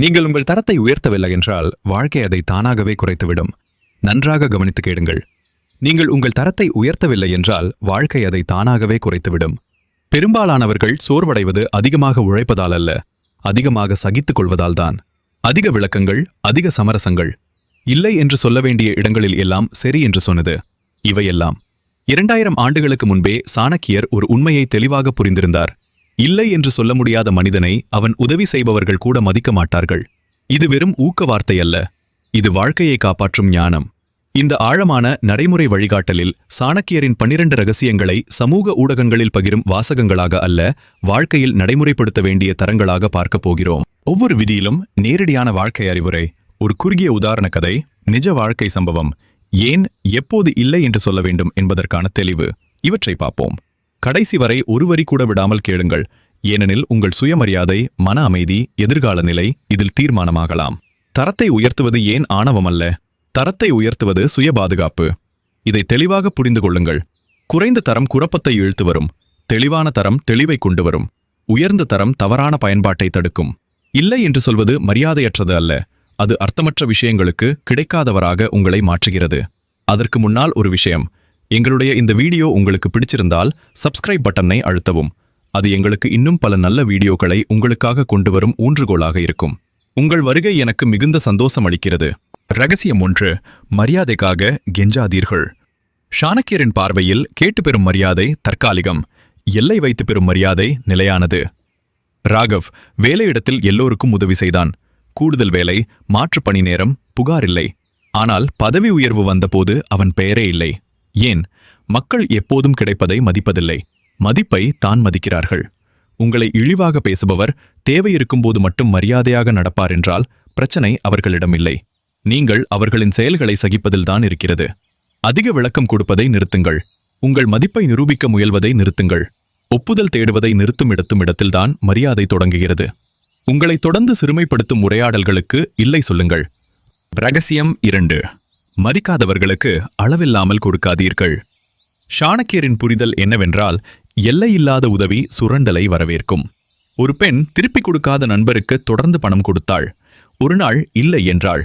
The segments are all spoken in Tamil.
நீங்கள் உங்கள் தரத்தை உயர்த்தவில்லை என்றால் வாழ்க்கை அதை தானாகவே குறைத்துவிடும். நன்றாக கவனித்து கேடுங்கள் நீங்கள் உங்கள் தரத்தை உயர்த்தவில்லை என்றால் வாழ்க்கை அதை தானாகவே குறைத்துவிடும். பெரும்பாலானவர்கள் சோர்வடைவது அதிகமாக உழைப்பதால் அல்ல அதிகமாக சகித்துக் கொள்வதால்தான் அதிக விளக்கங்கள் அதிக சமரசங்கள். இல்லை என்று சொல்ல வேண்டிய இடங்களில் எல்லாம் சரி என்று சொன்னது. இவையெல்லாம். இரண்டாயிரம் ஆண்டுகளுக்கு முன்பே சாணக்கியர் ஒரு உண்மையை தெளிவாக புரிந்திருந்தார். இல்லை என்று சொல்ல முடியாத மனிதனை அவன் உதவி செய்பவர்கள் கூட மதிக்க மாட்டார்கள். இது வெறும் ஊக்க வார்த்தை அல்ல இது வாழ்க்கையை காப்பாற்றும் ஞானம். இந்த ஆழமான நடைமுறை வழிகாட்டலில் சாணக்கியரின் பன்னிரண்டு ரகசியங்களை சமூக ஊடகங்களில் பகிரும் வாசகங்களாக அல்ல வாழ்க்கையில் நடைமுறைப்படுத்த வேண்டிய தரங்களாக பார்க்கப் போகிறோம். ஒவ்வொரு விதியிலும் நேரடியான வாழ்க்கை அறிவுரை ஒரு குறுகிய உதாரண கதை நிஜ வாழ்க்கை சம்பவம் ஏன் எப்போது இல்லை என்று சொல்ல வேண்டும் என்பதற்கான தெளிவு. இவற்றை பார்ப்போம். கடைசி வரை ஒரு வரி கூட விடாமல் கேளுங்கள். ஏனெனில் உங்கள் சுயமரியாதை மன அமைதி எதிர்கால நிலை இதில் தீர்மானமாகலாம். தரத்தை உயர்த்துவது ஏன் ஆணவம் அல்ல? தரத்தை உயர்த்துவது சுய பாதுகாப்பு. இதை தெளிவாக புரிந்து கொள்ளுங்கள். குறைந்த தரம் குழப்பத்தை இழுத்து வரும். தெளிவான தரம் தெளிவை கொண்டு வரும். உயர்ந்த தரம் தவறான பயன்பாட்டை தடுக்கும். இல்லை என்று சொல்வது மரியாதையற்றது அல்ல. அது அர்த்தமற்ற விஷயங்களுக்கு கிடைக்காதவராக உங்களை மாற்றுகிறது. அதற்கு முன்னால் ஒரு விஷயம். எங்களுடைய இந்த வீடியோ உங்களுக்கு பிடிச்சிருந்தால் சப்ஸ்கிரைப் பட்டனை அழுத்தவும். அது எங்களுக்கு இன்னும் பல நல்ல வீடியோக்களை உங்களுக்காக கொண்டு வரும் ஊன்றுகோலாக இருக்கும். உங்கள் வருகை எனக்கு மிகுந்த சந்தோஷம் அளிக்கிறது. ரகசியம் ஒன்று மரியாதைக்காக கெஞ்சாதீர்கள். ஷானக்கியரின் பார்வையில் கேட்டு பெறும் மரியாதை தற்காலிகம். எல்லை வைத்து பெறும் மரியாதை நிலையானது. ராகவ் வேலையிடத்தில் எல்லோருக்கும் உதவி செய்தான். கூடுதல் வேலை மாற்றுப் பணி நேரம் புகார் இல்லை. ஆனால் பதவி உயர்வு வந்தபோது அவன் பெயரே இல்லை. ஏன்? மக்கள் எப்போதும் கிடைப்பதை மதிப்பதில்லை. மதிப்பை தான் மதிக்கிறார்கள். உங்களை இழிவாக பேசுபவர் தேவை இருக்கும்போது மட்டும் மரியாதையாக நடப்பார் என்றால் பிரச்சனை அவர்களிடம் இல்லை நீங்கள் அவர்களின் செயல்களை சகிப்பதில்தான் இருக்கிறது. அதிக விளக்கம் கொடுப்பதை நிறுத்துங்கள். உங்கள் மதிப்பை நிரூபிக்க முயல்வதை நிறுத்துங்கள். ஒப்புதல் தேடுவதை நிறுத்தும் இடத்தும் இடத்தில்தான் மரியாதை தொடங்குகிறது. உங்களை தொடர்ந்து சிறுமைப்படுத்தும் உரையாடல்களுக்கு இல்லை சொல்லுங்கள். ரகசியம் இரண்டு. மதிக்காதவர்களுக்கு அளவில்லாமல் கொடுக்காதீர்கள். சாணக்கியரின் புரிதல் என்னவென்றால் எல்லையில்லாத உதவி சுரண்டலை வரவேற்கும். ஒரு பெண் திருப்பிக் கொடுக்காத நண்பருக்கு தொடர்ந்து பணம் கொடுத்தாள். ஒரு நாள் இல்லை என்றாள்.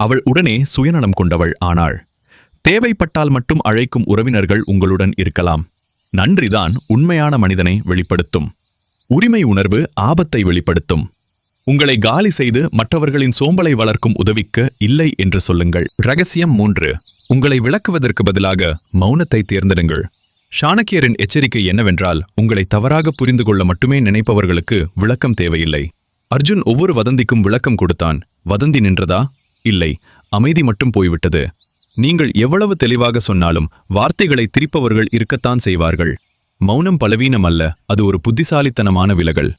அவள் உடனே சுயநலம் கொண்டவள் ஆனாள். தேவைப்பட்டால் மட்டும் அழைக்கும் உறவினர்கள் உங்களுடன் இருக்கலாம். நன்றிதான் உண்மையான மனிதனை வெளிப்படுத்தும். உரிமை உணர்வு ஆபத்தை வெளிப்படுத்தும். உங்களை காலி செய்து மற்றவர்களின் சோம்பலை வளர்க்கும் உதவிக்கு இல்லை என்று சொல்லுங்கள். ரகசியம் மூன்று. உங்களை விளக்குவதற்கு பதிலாக மௌனத்தை தேர்ந்தெடுங்கள். சாணக்கியரின் எச்சரிக்கை என்னவென்றால் உங்களை தவறாக புரிந்து கொள்ள மட்டுமே நினைப்பவர்களுக்கு விளக்கம் தேவையில்லை. அர்ஜுன் ஒவ்வொரு வதந்திக்கும் விளக்கம் கொடுத்தான். வதந்தி நின்றதா? இல்லை. அமைதி மட்டும் போய்விட்டது. நீங்கள் எவ்வளவு தெளிவாக சொன்னாலும் வார்த்தைகளை திரிப்பவர்கள் இருக்கத்தான் செய்வார்கள். மௌனம் பலவீனம் அல்ல அது ஒரு புத்திசாலித்தனமான விலகல்.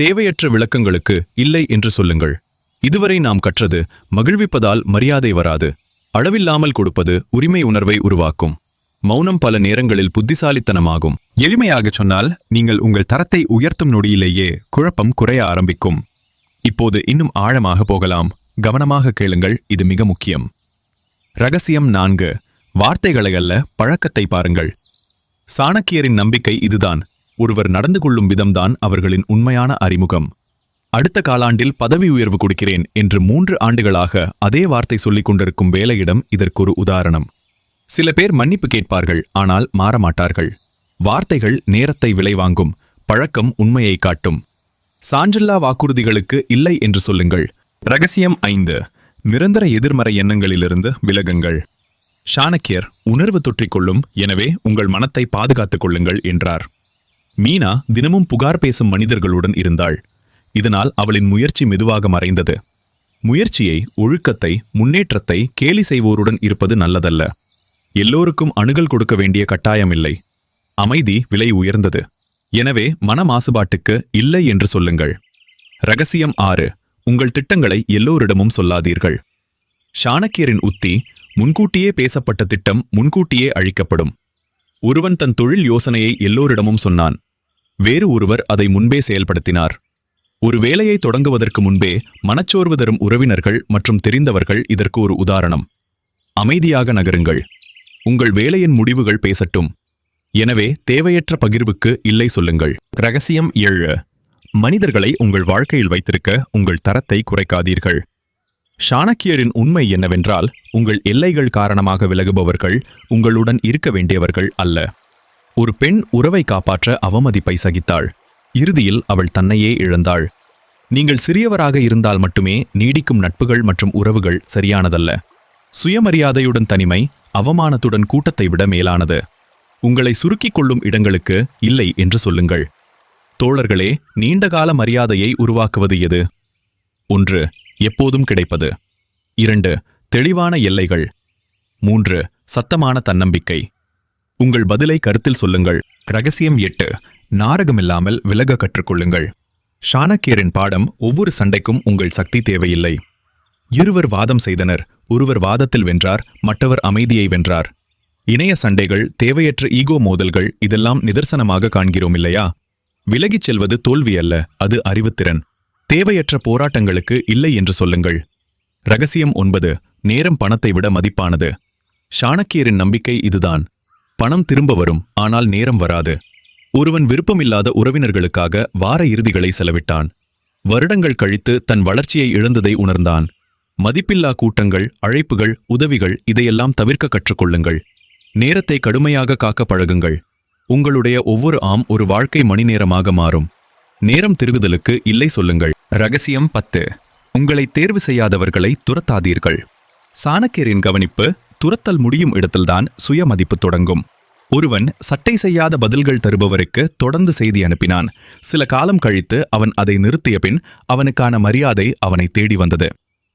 தேவையற்ற விளக்கங்களுக்கு இல்லை என்று சொல்லுங்கள். இதுவரை நாம் கற்றது மகிழ்விப்பதால் மரியாதை வராது. அளவில்லாமல் கொடுப்பது உரிமை உணர்வை உருவாக்கும். மௌனம் பல நேரங்களில் புத்திசாலித்தனமாகும். எளிமையாகச் சொன்னால் நீங்கள் உங்கள் தரத்தை உயர்த்தும் நொடியிலேயே குழப்பம் குறைய ஆரம்பிக்கும். இப்போது இன்னும் ஆழமாக போகலாம். கவனமாக கேளுங்கள் இது மிக முக்கியம். ரகசியம் நான்கு. வார்த்தைகளை அல்ல பழக்கத்தை பாருங்கள். சாணக்கியரின் நம்பிக்கை இதுதான். ஒருவர் நடந்து கொள்ளும் விதம்தான் அவர்களின் உண்மையான அறிமுகம். அடுத்த காலாண்டில் பதவி உயர்வு கொடுக்கிறேன் என்று மூன்று ஆண்டுகளாக அதே வார்த்தை சொல்லிக் கொண்டிருக்கும் வேலையிடம் இதற்கொரு உதாரணம். சில பேர் மன்னிப்பு கேட்பார்கள் ஆனால் மாறமாட்டார்கள். வார்த்தைகள் நேரத்தை விலை வாங்கும் பழக்கம் உண்மையை காட்டும். சான்றில்லா வாக்குறுதிகளுக்கு இல்லை என்று சொல்லுங்கள். ரகசியம் ஐந்து. நிரந்தர எதிர்மறை எண்ணங்களிலிருந்து விலகுங்கள். சாணக்கியர் உணர்வு தொற்றிக்கொள்ளும் எனவே உங்கள் மனத்தை பாதுகாத்துக் கொள்ளுங்கள் என்றார். மீனா தினமும் புகார் பேசும் மனிதர்களுடன் இருந்தாள். இதனால் அவளின் முயற்சி மெதுவாக மறைந்தது. முயற்சியை ஒழுக்கத்தை முன்னேற்றத்தை கேலி செய்வோருடன் இருப்பது நல்லதல்ல. எல்லோருக்கும் அணுகல் கொடுக்க வேண்டிய கட்டாயமில்லை அமைதி விலை உயர்ந்தது. எனவே மன மாசுபாட்டுக்கு இல்லை என்று சொல்லுங்கள். ரகசியம் ஆறு. உங்கள் திட்டங்களை எல்லோரிடமும் சொல்லாதீர்கள். சாணக்கியரின் உத்தி முன்கூட்டியே பேசப்பட்ட திட்டம் முன்கூட்டியே அழிக்கப்படும். ஒருவன் தன் தொழில் யோசனையை எல்லோரிடமும் சொன்னான். வேறு ஒருவர் அதை முன்பே செயல்படுத்தினார். ஒரு வேலையை தொடங்குவதற்கு முன்பே மனச்சோர்வு தரும் உறவினர்கள் மற்றும் தெரிந்தவர்கள் இதற்கு ஒரு உதாரணம். அமைதியாக நகருங்கள். உங்கள் வேலையின் முடிவுகள் பேசட்டும். எனவே தேவையற்ற பகிர்வுக்கு இல்லை சொல்லுங்கள். ரகசியம் ஏழு. மனிதர்களை உங்கள் வாழ்க்கையில் வைத்திருக்க உங்கள் தரத்தை குறைக்காதீர்கள். சாணக்கியரின் உண்மை என்னவென்றால் உங்கள் எல்லைகள் காரணமாக விலகுபவர்கள் உங்களுடன் இருக்க வேண்டியவர்கள் அல்ல. ஒரு பெண் உறவை காப்பாற்ற அவமதிப்பை சகித்தாள் இறுதியில் அவள் தன்னையே இழந்தாள். நீங்கள் சிறியவராக இருந்தால் மட்டுமே நீடிக்கும் நட்புகள் மற்றும் உறவுகள் சரியானதல்ல. சுயமரியாதையுடன் தனிமை அவமானத்துடன் கூட்டத்தை விட மேலானது. உங்களை சுருக்கிக் கொள்ளும் இடங்களுக்கு இல்லை என்று சொல்லுங்கள். தோழர்களே நீண்டகால மரியாதையை உருவாக்குவது எது? ஒன்று எப்போதும் கிடைப்பது. இரண்டு தெளிவான எல்லைகள். மூன்று சத்தமான தன்னம்பிக்கை. உங்கள் பதிலை கருத்தில் சொல்லுங்கள். ரகசியம் எட்டு. நாடகமில்லாமல் விலக கற்றுக்கொள்ளுங்கள். ஷானக்கியரின் பாடம் ஒவ்வொரு சண்டைக்கும் உங்கள் சக்தி தேவையில்லை. இருவர் வாதம் செய்தனர். ஒருவர் வாதத்தில் வென்றார். மற்றவர் அமைதியை வென்றார். இணைய சண்டைகள் தேவையற்ற ஈகோ மோதல்கள் இதெல்லாம் நிதர்சனமாக காண்கிறோம் இல்லையா? விலகிச் செல்வது தோல்வி அல்ல அது அறிவுத்திறன் தேவையற்ற போராட்டங்களுக்கு இல்லை என்று சொல்லுங்கள். ரகசியம் ஒன்பது. நேரம் பணத்தை விட மதிப்பானது. சாணக்கியரின் நம்பிக்கை இதுதான். பணம் திரும்ப வரும் ஆனால் நேரம் வராது. ஒருவன் விருப்பமில்லாத உறவினர்களுக்காக வார இறுதிகளை செலவிட்டான். வருடங்கள் கழித்து தன் வளர்ச்சியை இழந்ததை உணர்ந்தான். மதிப்பில்லா கூட்டங்கள் அழைப்புகள் உதவிகள் இதையெல்லாம் தவிர்க்க கற்றுக்கொள்ளுங்கள். நேரத்தை கடுமையாக காக்க பழகுங்கள். உங்களுடைய ஒவ்வொரு ஆம் ஒரு வாழ்க்கை மணி நேரமாக மாறும். நேரம் திருகுதலுக்கு இல்லை சொல்லுங்கள். ரகசியம் பத்து. உங்களை தேர்வு செய்யாதவர்களை துரத்தாதீர்கள். சாணக்கியரின் கவனிப்பு துரத்தல் முடியும் இடத்தில்தான் சுயமதிப்பு தொடங்கும். ஒருவன் சட்டை செய்யாத பதில்கள் தருபவருக்கு தொடர்ந்து செய்தி அனுப்பினான். சில காலம் கழித்து அவன் அதை நிறுத்திய பின் அவனுக்கான மரியாதை அவனை தேடி வந்தது.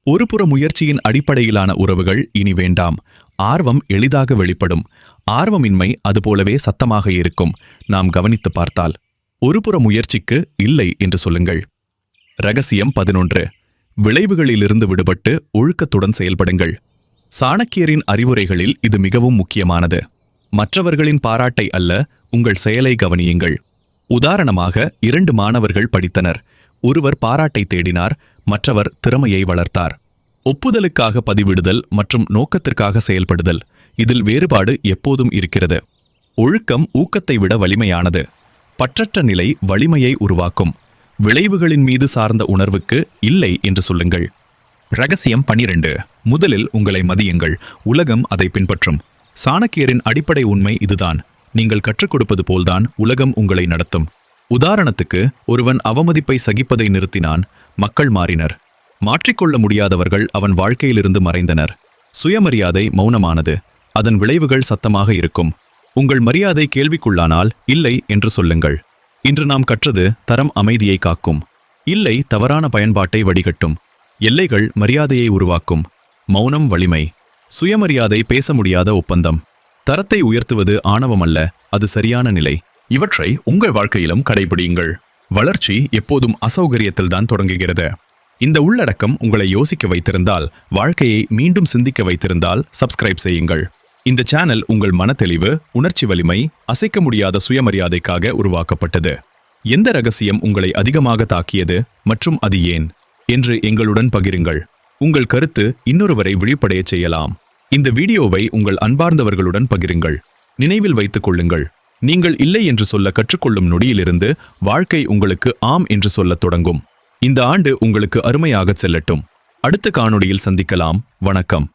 ஒருபுற முயற்சியின் அடிப்படையிலான உறவுகள் இனி வேண்டாம். ஆர்வம் எளிதாக வெளிப்படும். ஆர்வமின்மை அதுபோலவே சத்தமாக இருக்கும். நாம் கவனித்து பார்த்தால் ஒருபுற முயற்சிக்கு இல்லை என்று சொல்லுங்கள். ரகசியம் பதினொன்று. விளைவுகளிலிருந்து விடுபட்டு ஒழுக்கத்துடன் செயல்படுங்கள். சாணக்கியரின் அறிவுரைகளில் இது மிகவும் முக்கியமானது. மற்றவர்களின் பாராட்டை அல்ல உங்கள் செயலை கவனியுங்கள். உதாரணமாக இரண்டு மாணவர்கள் படித்தனர். ஒருவர் பாராட்டை தேடினார் மற்றவர் திறமையை வளர்த்தார். ஒப்புதலுக்காக பதிவிடுதல் மற்றும் நோக்கத்திற்காக செயல்படுதல் இதில் வேறுபாடு எப்போதும் இருக்கிறது. ஒழுக்கம் ஊக்கத்தை விட வலிமையானது. பற்றற்ற நிலை வலிமையை உருவாக்கும். விளைவுகளின் மீது சார்ந்த உணர்வுக்கு இல்லை என்று சொல்லுங்கள். ரகசியம் பனிரெண்டு. முதலில் உங்களை மதியுங்கள். உலகம் அதை பின்பற்றும். சாணக்கியரின் அடிப்படை உண்மை இதுதான். நீங்கள் கற்றுக் கொடுப்பது போல்தான் உலகம் உங்களை நடத்தும். உதாரணத்துக்கு ஒருவன் அவமதிப்பை சகிப்பதை நிறுத்தினான் மக்கள் மாறினர். மாற்றிக்கொள்ள முடியாதவர்கள் அவன் வாழ்க்கையிலிருந்து மறைந்தனர். சுயமரியாதை மௌனமானது. அதன் விளைவுகள் சத்தமாக இருக்கும். உங்கள் மரியாதை கேள்விக்குள்ளானால் இல்லை என்று சொல்லுங்கள். இன்று நாம் கற்றது தரம் அமைதியை காக்கும். இல்லை தவறான பயன்பாட்டை வடிகட்டும். எல்லைகள் மரியாதையை உருவாக்கும். மௌனம் வலிமை. சுயமரியாதை பேச முடியாத ஒப்பந்தம். தரத்தை உயர்த்துவது ஆணவமல்ல அது சரியான நிலை. இவற்றை உங்கள் வாழ்க்கையிலும் கடைபிடியுங்கள். வளர்ச்சி எப்போதும் அசௌகரியத்தில் தான் தொடங்குகிறது. இந்த உள்ளடக்கம் உங்களை யோசிக்க வைத்திருந்தால் வாழ்க்கையை மீண்டும் சிந்திக்க வைத்திருந்தால் சப்ஸ்கிரைப் செய்யுங்கள். இந்த சேனல் உங்கள் மனத்தெளிவு உணர்ச்சி வலிமை அசைக்க முடியாத சுயமரியாதைக்காக உருவாக்கப்பட்டது. எந்த ரகசியம் உங்களை அதிகமாக தாக்கியது மற்றும் அது ஏன்? என்று எங்களுடன் பகிருங்கள். உங்கள் கருத்து இன்னொருவரை விழிப்படையச் செய்யலாம். இந்த வீடியோவை உங்கள் அன்பார்ந்தவர்களுடன் பகிருங்கள். நினைவில் வைத்துக் கொள்ளுங்கள். நீங்கள் இல்லை என்று சொல்ல கற்றுக்கொள்ளும் நொடியிலிருந்து வாழ்க்கை உங்களுக்கு ஆம் என்று சொல்லத் தொடங்கும். இந்த ஆண்டு உங்களுக்கு அருமையாகச் செல்லட்டும். அடுத்த காணொளியில் சந்திக்கலாம். வணக்கம்.